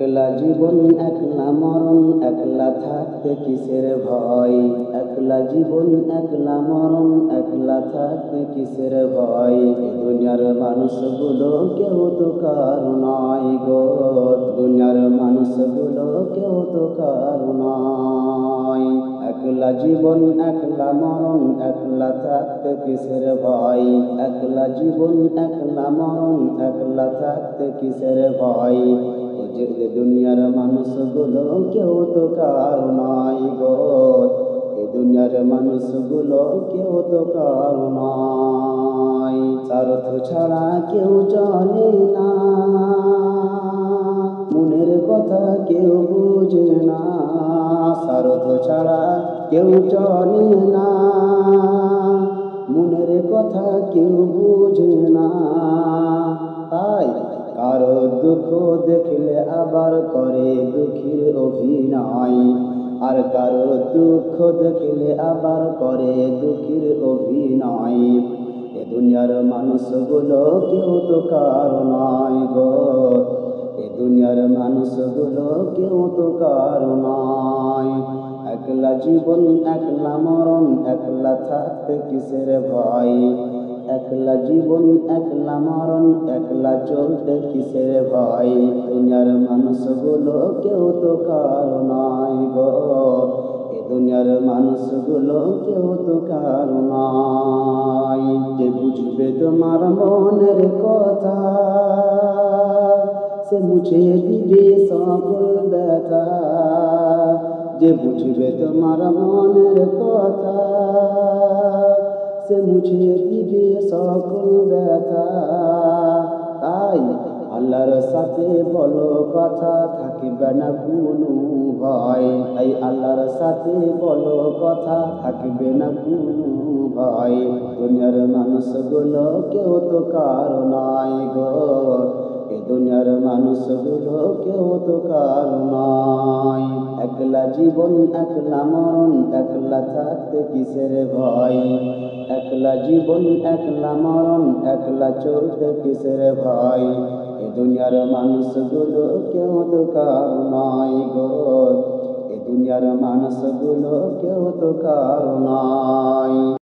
একলা জীবন, একলা মরণ, একলা থাকতে কিসের ভয়? একলা জীবন, একলা মরণ, একলা থাকতে কিসের ভয়? দুনিয়ার মানুষগুলো কেউ তো কারও নয় গো। দুনিয়ার মানুষগুলো কেউ তো কারও নয়। একলা জীবন, একলা মরণ, একলা থাকতে কিসের ভয়? একলা জীবন, একলা মরণ, একলা থাকতে কিসের ভয়? দুনিয়ার মানুষগুলো কেউ তো কার নাই গো। এ দুনিয়ার মানুষগুলো কেউ তো কার নয় স্বার্থ ছাড়া কেউ চলে না। মনের কথা কেউ বুঝে না। স্বার্থ ছাড়া কেউ চলে না। মনের কথা কেউ বুঝে না। দুঃখ দেখলে আবার করে দুঃখের অভিনয়। আর কারও দুঃখ দেখলে আবার করে দুঃখের অভিনয়। এ দুনিয়ার মানুষগুলো কেউ তো কারও নয় গো। এ দুনিয়ার মানুষগুলো কেউ তো কারও নয়। একলা জীবন, একলা মরণ, একলা থাকতে কিসের ভয়? একলা জীবন, একলা মরণ, একলা চলতে কিসের ভয়? দুনিয়ার মানুষ মানুষগুলো কেউ তো কারও নয় গো। এ দুনিয়ার মানুষ মানুষগুলো কেউ তো কারও নয়। যে বুঝবে তোমার মনের কথা, সে মুছে দিবে সকল ব্যথা। যে বুঝবে তোমার মনের কথা সে মুছে দিবে সকল ব্যথা। তাই আল্লাহর সাথে বলো কথা, থাকিবে না কোনো ভয়। তাই আল্লাহর সাথে বলো কথা, থাকিবে না কোনো ভয়। দুনিয়ার মানুষগুলো কেউ তো কারও নাই গো। দুনিয়ার মানুষ মানুষগুলো কেউ তো কারও নয়। একলা জীবন, একলা মরণ, একলা থাকতে কিসের ভয়? একলা জীবন, একলা মরণ, একলা চলতে কিসের ভয়? এ দুনিয়ার মানুষ মানুষগুলো কেউ তো কারও নয় গো। এ দুনিয়ার মানুষগুলো কেউ তো কারও নয়।